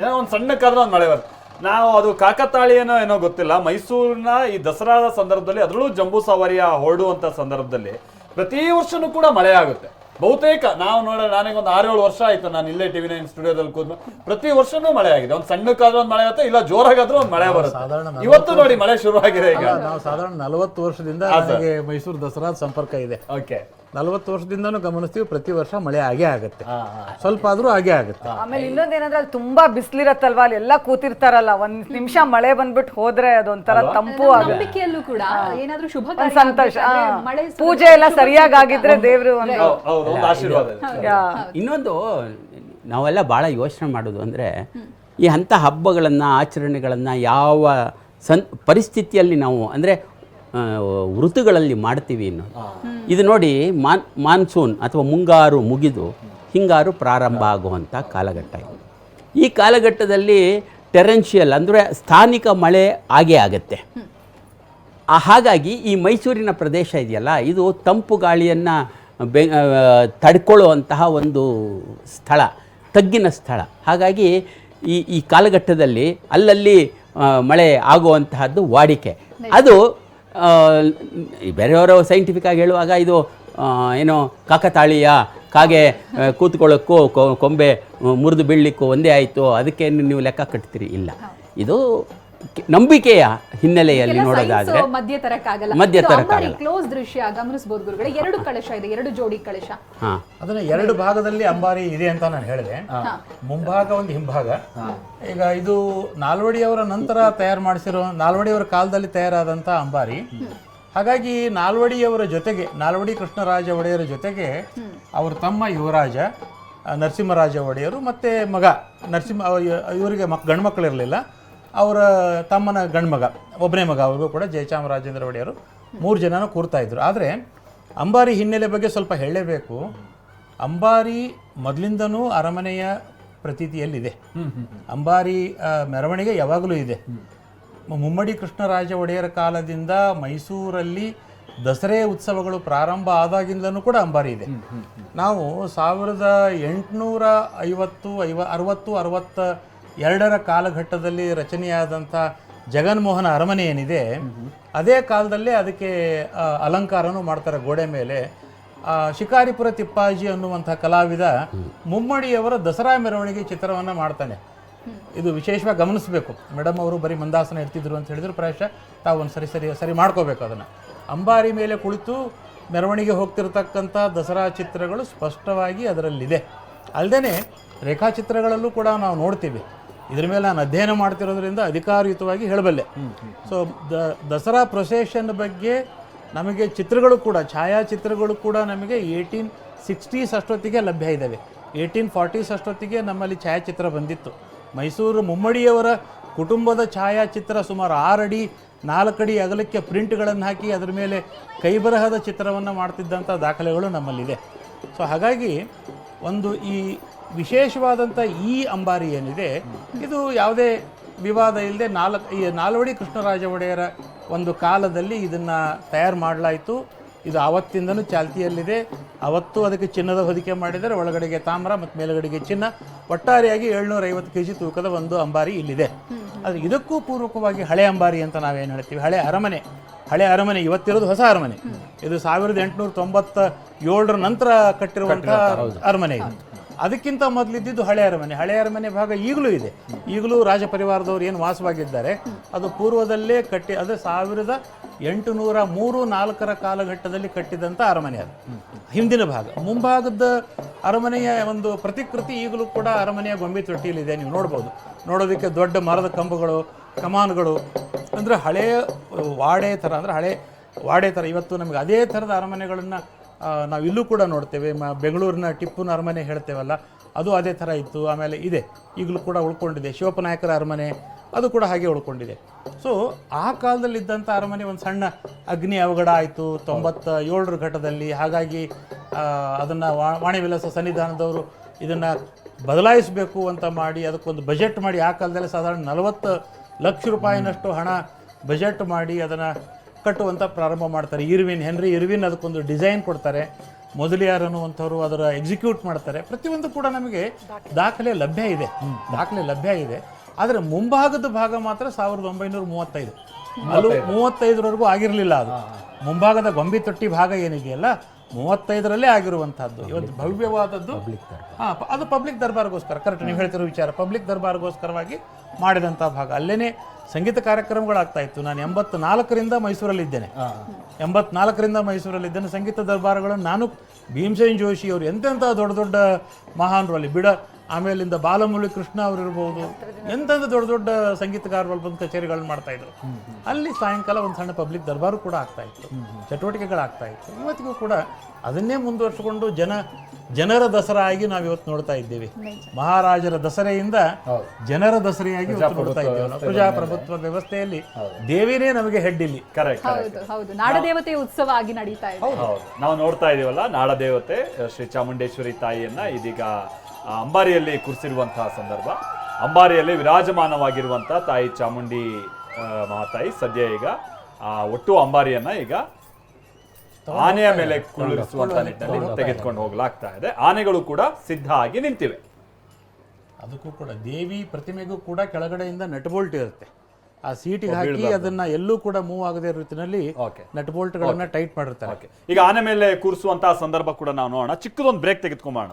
ಏನೋ ಒಂದು ಕಾರಣ ಒಂದು ಮಳೆ ಬರುತ್ತೆ. ನಾವು ಅದು ಕಾಕತಾಳಿ ಏನೋ ಏನೋ ಗೊತ್ತಿಲ್ಲ ಮೈಸೂರಿನ ಈ ದಸರಾದ ಸಂದರ್ಭದಲ್ಲಿ ಅದರಲ್ಲೂ ಜಂಬೂ ಸವಾರಿಯ ಹೊರಡುವಂತ ಸಂದರ್ಭದಲ್ಲಿ ಪ್ರತಿ ವರ್ಷನೂ ಕೂಡ ಮಳೆ ಆಗುತ್ತೆ. ಬಹುತೇಕ ನಾವು ನೋಡೋಣ ನನಗೆ ಒಂದು ಆರೇಳು ವರ್ಷ ಆಯ್ತು ನಾನು ಇಲ್ಲೇ ಟಿವಿ ನೈನ್ ಸ್ಟುಡಿಯೋದಲ್ಲಿ ಕೂತ್ ಪ್ರತಿ ವರ್ಷನೂ ಮಳೆ ಆಗಿದೆ. ಒಂದು ಸಣ್ಣಕ್ಕಾದ್ರೂ ಒಂದು ಮಳೆ ಆಗುತ್ತೆ ಇಲ್ಲ ಜೋರಾಗಾದ್ರೂ ಒಂದು ಮಳೆ ಬರುತ್ತೆ. ಇವತ್ತು ನೋಡಿ ಮಳೆ ಶುರು ಆಗಿದೆ ಈಗ ನಾವು ಸಾಧಾರಣ ನಲವತ್ತು ವರ್ಷದಿಂದ ಮೈಸೂರು ದಸರಾ ಸಂಪರ್ಕ ಇದೆ. ಓಕೆ ನಲವತ್ತು ವರ್ಷದಿಂದನೂ ಗಮನಿಸ್ತೀವಿ ಪ್ರತಿ ವರ್ಷ ಮಳೆ ಆಗೇ ಆಗುತ್ತೆ. ಸ್ವಲ್ಪ ಆದ್ರೂ ಆಗೇ ಆಗುತ್ತೆ. ಆಮೇಲೆ ಇನ್ನೊಂದೇನಂದ್ರೆ ಅಲ್ಲಿ ತುಂಬಾ ಬಿಸಿಲಿರತ್ತಲ್ವಾ? ಅಲ್ಲಿ ಎಲ್ಲ ಕೂತಿರ್ತಾರಲ್ಲ ಒಂದ್ ನಿಮಿಷ ಮಳೆ ಬಂದ್ಬಿಟ್ಟು ಹೋದ್ರೆ ಅದೊಂಥರ ತಂಪು ಆಗುತ್ತೆ. ನಂಬಿಕೆಯಲ್ಲೂ ಕೂಡ ಏನಾದ್ರೂ ಶುಭ ಒಂದ್ ಕಾರ್ಯ ಸಂತೋಷ. ಆ. ಮಳೆ ಸುರಿದ್ರೆ ಪೂಜೆ ಎಲ್ಲ ಶುಭ ಸರಿಯಾಗಿ ಆಗಿದ್ರೆ ದೇವ್ರು ಒಂದು ಹೌದು, ಹೌದು ಒಂದು ಆಶೀರ್ವಾದ. ಇದೆ. ಯಾ. ಇನ್ನೊಂದು ನಾವೆಲ್ಲ ಭಾಳ ಯೋಚನೆ ಮಾಡೋದು ಅಂದರೆ ಈ ಅಂಥ ಹಬ್ಬಗಳನ್ನು ಆಚರಣೆಗಳನ್ನು ಯಾವ ಸನ್ ಪರಿಸ್ಥಿತಿಯಲ್ಲಿ ನಾವು ಅಂದರೆ ಋತುಗಳಲ್ಲಿ ಮಾಡ್ತೀವಿ ಇನ್ನು. ಇದು ನೋಡಿ ಮಾನ್ ಮಾನ್ಸೂನ್ ಅಥವಾ ಮುಂಗಾರು ಮುಗಿದು ಹಿಂಗಾರು ಪ್ರಾರಂಭ ಆಗುವಂಥ ಕಾಲಘಟ್ಟ ಇದು. ಈ ಕಾಲಘಟ್ಟದಲ್ಲಿ ಟೆರೆನ್ಷಿಯಲ್ ಅಂದರೆ ಸ್ಥಾನಿಕ ಮಳೆ ಆಗೇ ಆಗುತ್ತೆ. ಆ ಹಾಗಾಗಿ ಈ ಮೈಸೂರಿನ ಪ್ರದೇಶ ಇದೆಯಲ್ಲ ಇದು ತಂಪು ಗಾಳಿಯನ್ನು ಬೆ ತಡ್ಕೊಳ್ಳುವಂತಹ ಒಂದು ಸ್ಥಳ ತಗ್ಗಿನ ಸ್ಥಳ. ಹಾಗಾಗಿ ಈ ಈ ಕಾಲಘಟ್ಟದಲ್ಲಿ ಅಲ್ಲಲ್ಲಿ ಮಳೆ ಆಗುವಂತಹದ್ದು ವಾಡಿಕೆ. ಅದು ಬೇರೆಯವರು ಸೈಂಟಿಫಿಕ್ ಆಗಿ ಹೇಳುವಾಗ ಇದು ಏನೋ ಕಾಕತಾಳೀಯ ಕಾಗೆ ಕೂತ್ಕೊಳ್ಳೋಕ್ಕೂ ಕೊಂಬೆ ಮುರಿದು ಬೀಳಲಿಕ್ಕೂ ಒಂದೇ ಆಯಿತು ಅದಕ್ಕೆ ನೀವು ಲೆಕ್ಕ ಕಟ್ತೀರಿ? ಇಲ್ಲ. ಇದು ನಂಬಿಕೆಯ ಹಿನ್ನೆಲೆಯಲ್ಲಿ ನೋಡೋದಾದ್ರೆ ಮಧ್ಯ ತರಕ್ಕಾಗಲ್ಲ ಮಧ್ಯ ತರಕ್ಕಾಗಲ್ಲ. ಕ್ಲೋಸ್ ದೃಶ್ಯ ಗಮನಿಸಬಹುದು ಗುರುಗಳೇ. ಎರಡು ಕಳಶ ಇದೆ ಎರಡು ಜೋಡಿ ಕಳಶ. ಹಾಂ. ಅದನ್ನ ಎರಡು ಭಾಗದಲ್ಲಿ ಅಂಬಾರಿ ಇದೆ ಅಂತ ನಾನು ಹೇಳಿದೆ. ಮುಂಭಾಗ ಒಂದು ಹಿಂಭಾಗ. ಈಗ ಇದು ನಾಲ್ವಡಿಯವರ ನಂತರ ತಯಾರು ಮಾಡಿಸಿರೋ ನಾಲ್ವಡಿಯವರ ಕಾಲದಲ್ಲಿ ತಯಾರಾದಂಥ ಅಂಬಾರಿ. ಹಾಗಾಗಿ ನಾಲ್ವಡಿಯವರ ಜೊತೆಗೆ ನಾಲ್ವಡಿ ಕೃಷ್ಣರಾಜ ಒಡೆಯರ ಜೊತೆಗೆ ಅವರ ತಮ್ಮ ಯುವರಾಜ ನರಸಿಂಹರಾಜ ಒಡೆಯರು ಮತ್ತೆ ಮಗ ನರಸಿಂಹ ಇವರಿಗೆ ಮಕ್ ಗಂಡು ಮಕ್ಕಳಿರಲಿಲ್ಲ ಅವರ ತಮ್ಮನ ಗಂಡ್ಮಗ ಒಬ್ಬನೇ ಮಗ ಅವ್ರಿಗೂ ಕೂಡ ಜಯಚಾಮರಾಜೇಂದ್ರ ಒಡೆಯರು ಮೂರು ಜನನೂ ಕೂರ್ತಾ ಇದ್ರು. ಆದರೆ ಅಂಬಾರಿ ಹಿನ್ನೆಲೆ ಬಗ್ಗೆ ಸ್ವಲ್ಪ ಹೇಳಲೇಬೇಕು. ಅಂಬಾರಿ ಮೊದಲಿಂದನೂ ಅರಮನೆಯ ಪ್ರತೀತಿಯಲ್ಲಿದೆ. ಅಂಬಾರಿ ಮೆರವಣಿಗೆ ಯಾವಾಗಲೂ ಇದೆ. ಮುಮ್ಮಡಿ ಕೃಷ್ಣರಾಜ ಒಡೆಯರ ಕಾಲದಿಂದ ಮೈಸೂರಲ್ಲಿ ದಸರೆ ಉತ್ಸವಗಳು ಪ್ರಾರಂಭ ಆದಾಗಿಂದಲೂ ಕೂಡ ಅಂಬಾರಿ ಇದೆ. ನಾವು ಸಾವಿರದ ಎಂಟುನೂರ ಐವತ್ತು ಐವ ಅರವತ್ತು ಅರವತ್ತ ಎರಡರ ಕಾಲಘಟ್ಟದಲ್ಲಿ ರಚನೆಯಾದಂಥ ಜಗನ್ಮೋಹನ ಅರಮನೆ ಏನಿದೆ, ಅದೇ ಕಾಲದಲ್ಲೇ ಅದಕ್ಕೆ ಅಲಂಕಾರನೂ ಮಾಡ್ತಾರೆ ಗೋಡೆ ಮೇಲೆ. ಶಿಕಾರಿಪುರ ತಿಪ್ಪಾಜಿ ಅನ್ನುವಂಥ ಕಲಾವಿದ ಮುಮ್ಮಡಿಯವರ ದಸರಾ ಮೆರವಣಿಗೆ ಚಿತ್ರವನ್ನು ಮಾಡ್ತಾನೆ. ಇದು ವಿಶೇಷವಾಗಿ ಗಮನಿಸಬೇಕು. ಮೇಡಮ್ ಅವರು ಬರೀ ಮಂದಾಸನ ಇಡ್ತಿದ್ರು ಅಂತ ಹೇಳಿದ್ರು, ಪ್ರಾಯಶಃ ತಾವು ಒಂದು ಸರಿ ಸರಿ ಸರಿ ಮಾಡ್ಕೋಬೇಕು ಅದನ್ನು. ಅಂಬಾರಿ ಮೇಲೆ ಕುಳಿತು ಮೆರವಣಿಗೆ ಹೋಗ್ತಿರ್ತಕ್ಕಂಥ ದಸರಾ ಚಿತ್ರಗಳು ಸ್ಪಷ್ಟವಾಗಿ ಅದರಲ್ಲಿದೆ. ಅಲ್ಲದೆ ರೇಖಾಚಿತ್ರಗಳಲ್ಲೂ ಕೂಡ ನಾವು ನೋಡ್ತೀವಿ. ಇದ್ರ ಮೇಲೆ ನಾನು ಅಧ್ಯಯನ ಮಾಡ್ತಿರೋದ್ರಿಂದ ಅಧಿಕಾರಯುತವಾಗಿ ಹೇಳಬಲ್ಲೆ. ಸೊ ದ ದಸರಾ ಪ್ರೊಸೆಷನ್ ಬಗ್ಗೆ ನಮಗೆ ಚಿತ್ರಗಳು ಕೂಡ ಛಾಯಾಚಿತ್ರಗಳು ಕೂಡ ನಮಗೆ ಏಯ್ಟೀನ್ ಸಿಕ್ಸ್ಟೀಸ್ ಅಷ್ಟೊತ್ತಿಗೆ ಲಭ್ಯ ಇದ್ದಾವೆ ಏಯ್ಟೀನ್ ಫಾರ್ಟೀಸ್ ಅಷ್ಟೊತ್ತಿಗೆ ನಮ್ಮಲ್ಲಿ ಛಾಯಾಚಿತ್ರ ಬಂದಿತ್ತು. ಮೈಸೂರು ಮುಮ್ಮಡಿಯವರ ಕುಟುಂಬದ ಛಾಯಾಚಿತ್ರ ಸುಮಾರು ಆರಡಿ ನಾಲ್ಕಡಿ ಅಗಲಕ್ಕೆ ಪ್ರಿಂಟ್ಗಳನ್ನು ಹಾಕಿ ಅದರ ಮೇಲೆ ಕೈಬರಹದ ಚಿತ್ರವನ್ನು ಮಾಡ್ತಿದ್ದಂಥ ದಾಖಲೆಗಳು ನಮ್ಮಲ್ಲಿದೆ. ಸೊ ಹಾಗಾಗಿ ಒಂದು ಈ ವಿಶೇಷವಾದಂಥ ಈ ಅಂಬಾರಿ ಏನಿದೆ ಇದು ಯಾವುದೇ ವಿವಾದ ಇಲ್ಲದೆ ನಾಲ್ಕು ಈ ನಾಲ್ವಡಿ ಕೃಷ್ಣರಾಜ ಒಡೆಯರ ಒಂದು ಕಾಲದಲ್ಲಿ ಇದನ್ನು ತಯಾರು ಮಾಡಲಾಯಿತು. ಇದು ಆವತ್ತಿಂದನೂ ಚಾಲ್ತಿಯಲ್ಲಿದೆ. ಅವತ್ತು ಅದಕ್ಕೆ ಚಿನ್ನದ ಹೊದಿಕೆ ಮಾಡಿದರೆ ಒಳಗಡೆಗೆ ತಾಮ್ರ ಮತ್ತು ಮೇಲುಗಡೆಗೆ ಚಿನ್ನ. ಒಟ್ಟಾರೆಯಾಗಿ ಏಳ್ನೂರ ಐವತ್ತು ಕೆ ಜಿ ತೂಕದ ಒಂದು ಅಂಬಾರಿ ಇಲ್ಲಿದೆ. ಆದರೆ ಇದಕ್ಕೂ ಪೂರ್ವಕವಾಗಿ ಹಳೆ ಅಂಬಾರಿ ಅಂತ ನಾವೇನು ಹೇಳ್ತೀವಿ? ಹಳೆ ಅರಮನೆ. ಹಳೆ ಅರಮನೆ ಇವತ್ತಿರೋದು ಹೊಸ ಅರಮನೆ. ಇದು ಸಾವಿರದ ಎಂಟುನೂರ ತೊಂಬತ್ತ ಏಳರ ನಂತರ ಕಟ್ಟಿರುವಂಥ ಅರಮನೆ ಇದು. ಅದಕ್ಕಿಂತ ಮೊದಲಿದ್ದಿದ್ದು ಹಳೆ ಅರಮನೆ ಹಳೆ ಅರಮನೆ ಭಾಗ ಈಗಲೂ ಇದೆ. ಈಗಲೂ ರಾಜ ಪರಿವಾರದವರು ಏನು ವಾಸವಾಗಿದ್ದಾರೆ. ಅದು ಪೂರ್ವದಲ್ಲೇ ಕಟ್ಟಿ ಅಂದರೆ ಸಾವಿರದ ಎಂಟುನೂರ ಮೂರು ನಾಲ್ಕರ ಕಾಲಘಟ್ಟದಲ್ಲಿ ಕಟ್ಟಿದಂಥ ಅರಮನೆ ಅದು. ಹಿಂದಿನ ಭಾಗ. ಮುಂಭಾಗದ ಅರಮನೆಯ ಒಂದು ಪ್ರತಿಕೃತಿ ಈಗಲೂ ಕೂಡ ಅರಮನೆಯ ಗೊಂಬೆ ತೊಟ್ಟಿಯಲ್ಲಿದೆ. ನೀವು ನೋಡ್ಬೋದು. ನೋಡೋದಕ್ಕೆ ದೊಡ್ಡ ಮರದ ಕಂಬಗಳು, ಕಮಾನುಗಳು. ಅಂದರೆ ಹಳೆಯ ವಾಡೆ ಥರ, ಅಂದರೆ ಹಳೆ ವಾಡೆ ಥರ. ಇವತ್ತು ನಮಗೆ ಅದೇ ಥರದ ಅರಮನೆಗಳನ್ನು ನಾವು ಇಲ್ಲೂ ಕೂಡ ನೋಡ್ತೇವೆ. ಮ, ಬೆಂಗಳೂರಿನ ಟಿಪ್ಪುನ ಅರಮನೆ ಹೇಳ್ತೇವಲ್ಲ, ಅದು ಅದೇ ಥರ ಇತ್ತು. ಆಮೇಲೆ ಇದೆ, ಈಗಲೂ ಕೂಡ ಉಳ್ಕೊಂಡಿದೆ. ಶಿವಪ್ಪನಾಯಕರ ಅರಮನೆ, ಅದು ಕೂಡ ಹಾಗೆ ಉಳ್ಕೊಂಡಿದೆ. ಸೊ ಆ ಕಾಲದಲ್ಲಿದ್ದಂಥ ಅರಮನೆ ಒಂದು ಸಣ್ಣ ಅಗ್ನಿ ಅವಘಡ ಆಯಿತು. ತೊಂಬತ್ತ ಏಳರ ಘಟದಲ್ಲಿ ಹಾಗಾಗಿ ಅದನ್ನು ವಾಣಿವಿಲಾಸ ಸನ್ನಿಧಾನದವರು ಇದನ್ನು ಬದಲಾಯಿಸಬೇಕು ಅಂತ ಮಾಡಿ, ಅದಕ್ಕೊಂದು ಬಜೆಟ್ ಮಾಡಿ, ಆ ಕಾಲದಲ್ಲಿ ಸಾಧಾರಣ ನಲವತ್ತು ಲಕ್ಷ ರೂಪಾಯಿನಷ್ಟು ಹಣ ಬಜೆಟ್ ಮಾಡಿ ಅದನ್ನು ಕಟ್ಟುವಂತ ಪ್ರಾರಂಭ ಮಾಡ್ತಾರೆ. ಇರ್ವಿನ್ ಹೆನ್ರಿ ಇರ್ವಿನ್ ಅದಕ್ಕೊಂದು ಡಿಸೈನ್ ಕೊಡ್ತಾರೆ. ಮೊದಲಿಯಾರ್ ಅನ್ನುವಂಥವ್ರು ಅದರ ಎಕ್ಸಿಕ್ಯೂಟ್ ಮಾಡ್ತಾರೆ. ಪ್ರತಿಯೊಂದು ಕೂಡ ನಮಗೆ ದಾಖಲೆ ಲಭ್ಯ ಇದೆ. ದಾಖಲೆ ಲಭ್ಯ ಇದೆ. ಆದರೆ ಮುಂಭಾಗದ ಭಾಗ ಮಾತ್ರ ಸಾವಿರದ ಒಂಬೈನೂರ ಮೂವತ್ತೈದು. ಅಲ್ಲೂ ಮೂವತ್ತೈದರವರೆಗೂ ಆಗಿರಲಿಲ್ಲ ಅದು. ಮುಂಭಾಗದ ಗೊಂಬೆ ತೊಟ್ಟಿ ಭಾಗ ಏನಿದೆಯಲ್ಲ ಮೂವತ್ತೈದರಲ್ಲೇ ಆಗಿರುವಂತಹದ್ದು ಇವತ್ತು ಭವ್ಯವಾದದ್ದು. ಅದು ಪಬ್ಲಿಕ್ ದರ್ಬಾರ್ಗೋಸ್ಕರ. ಕರೆಕ್ಟ್ ನೀವು ಹೇಳ್ತಿರೋ ವಿಚಾರ. ಪಬ್ಲಿಕ್ ದರ್ಬಾರ್ಗೋಸ್ಕರವಾಗಿ ಮಾಡಿದಂಥ ಭಾಗ. ಅಲ್ಲೇನೆ ಸಂಗೀತ ಕಾರ್ಯಕ್ರಮಗಳಾಗ್ತಾ ಇತ್ತು. ನಾನು ಎಂಬತ್ನಾಲ್ಕರಿಂದ ಮೈಸೂರಲ್ಲಿದ್ದೇನೆ. ಎಂಬತ್ನಾಲ್ಕರಿಂದ ಮೈಸೂರಲ್ಲಿದ್ದೇನೆ. ಸಂಗೀತ ದರ್ಬಾರ್ಗಳನ್ನು ನಾನು ಭೀಮಸೇನ್ ಜೋಶಿ ಅವರು ಎಂತೆಂಥ ದೊಡ್ಡ ದೊಡ್ಡ ಮಹಾನರು ಅಲ್ಲಿ. ಬಿಡ ಆಮೇಲಿಂದ ಬಾಲಮುರಳಿ ಕೃಷ್ಣ ಅವರು ಇರ್ಬೋದು. ಎಂತೆಂಥ ದೊಡ್ಡ ದೊಡ್ಡ ಸಂಗೀತಗಾರರು ಬಂದು ಕಚೇರಿಗಳನ್ನ ಮಾಡ್ತಾ ಇದ್ರು. ಅಲ್ಲಿ ಸಾಯಂಕಾಲ ಒಂದು ಸಣ್ಣ ಪಬ್ಲಿಕ್ ದರ್ಬಾರು ಕೂಡ ಆಗ್ತಾ ಇತ್ತು. ಚಟುವಟಿಕೆಗಳಾಗ್ತಾ ಇತ್ತು ಇವತ್ತಿಗೂ ಕೂಡ ಅದನ್ನೇ ಮುಂದುವರ್ಸ್ಕೊಂಡು ಜನ ಜನರ ದಸರಾ ಆಗಿ ನಾವು ಇವತ್ತು ನೋಡ್ತಾ ಇದ್ದೇವೆ. ಮಹಾರಾಜರ ದಸರೆಯಿಂದ ಜನರ ದಸರೆಯಾಗಿ ಇವತ್ತು ನೋಡ್ತಾ ಇದ್ದೇವೆ. ನಾವು. ಪ್ರಜಾಪ್ರಭುತ್ವ ವ್ಯವಸ್ಥೆಯಲ್ಲಿ ದೇವಿನೇ ನಮಗೆ ಹೆಡ್ ಇಲ್ಲಿ. ಕರೆಕ್ಟ್ ಹೌದು ಹೌದು. ನಾಡದೇವತೆ ಉತ್ಸವ ಆಗಿ ನಡೀತಾ ಇದೆ. ಹೌದು. ನಾವು ನೋಡ್ತಾ ಇದೀವಲ್ಲ ನಾಡದೇವತೆ ಶ್ರೀ ಚಾಮುಂಡೇಶ್ವರಿ ತಾಯಿಯನ್ನ ಇದೀಗ ಅಂಬಾರಿಯಲ್ಲಿ ಕೂರಿಸಿರುವಂತಹ ಸಂದರ್ಭ. ಅಂಬಾರಿಯಲ್ಲಿ ವಿರಾಜಮಾನವಾಗಿರುವಂತಹ ತಾಯಿ ಚಾಮುಂಡಿ ಮಹಾತಾಯಿ ಸದ್ಯ ಈಗ ಆ, ಒಟ್ಟು ಅಂಬಾರಿಯನ್ನ ಈಗ ಆನೆಯ ಮೇಲೆ ಕುಳ್ಳಿರಿಸುವಂತ ನಿಟ್ಟಿನಲ್ಲಿ ತೆಗೆದುಕೊಂಡು ಹೋಗ್ಲಾಗ್ತಾ ಇದೆ. ಆನೆಗಳು ಕೂಡ ಸಿದ್ಧ ಆಗಿ ನಿಂತಿವೆ. ಅದಕ್ಕೂ ಕೂಡ ದೇವಿ ಪ್ರತಿಮೆಗೂ ಕೂಡ ಕೆಳಗಡೆಯಿಂದ ನಟ್ ಬೋಲ್ಟ್ ಇರುತ್ತೆ. ಆ ಸೀಟಿಗೆ ಹಾಕಿ ಅದನ್ನ ಎಲ್ಲೂ ಕೂಡ ಮೂವ್ ಆಗದೆ ರೀತಿಯಲ್ಲಿ ನಟ್ ಬೋಲ್ಟ್ ಗಳನ್ನ ಟೈಟ್ ಮಾಡಿರ್ತಾರೆ. ಈಗ ಆನೆ ಮೇಲೆ ಕೂರಿಸುವಂತಹ ಸಂದರ್ಭ ಕೂಡ ನಾವು ನೋಡೋಣ. ಚಿಕ್ಕದೊಂದು ಬ್ರೇಕ್ ತೆಗೆದುಕೊಂಬೋಣ